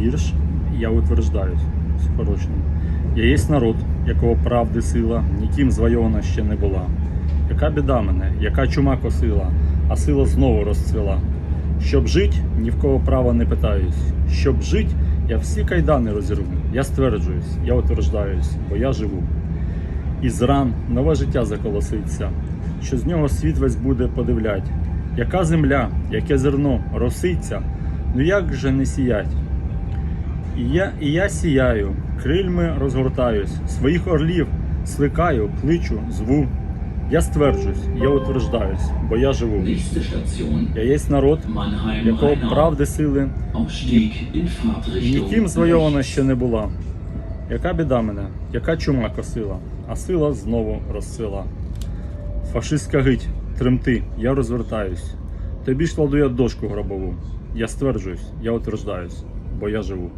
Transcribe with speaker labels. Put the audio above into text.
Speaker 1: вірш, я утверждаюсь, скорочено. Я єсть народ, якого правди сила, ніким звойована ще не була. Яка біда мене, яка чума косила, а сила знову розцвіла. Щоб жить, ні в кого права не питаюсь. Щоб жить, я всі кайдани розірву. Я стверджуюсь, я утверждаюсь, бо я живу. Із ран нове життя заколоситься, що з нього світ весь буде подивлять. Яка земля, яке зерно роситься, ну як же не сіять? І я, і я сіяю, крильми розгортаюсь, своїх орлів сликаю, кличу, зву. Я стверджуюсь, я утверждаюсь, бо я живу. Я єсть народ, якого правди сили ніким звойована ще не була. Яка біда мене, яка чума косила, а сила знову розсила. Фашистська гить, тремти, я розвертаюсь. Тобі ж кладу я дошку гробову. Я стверджуюсь, я утверждаюсь, бо я живу.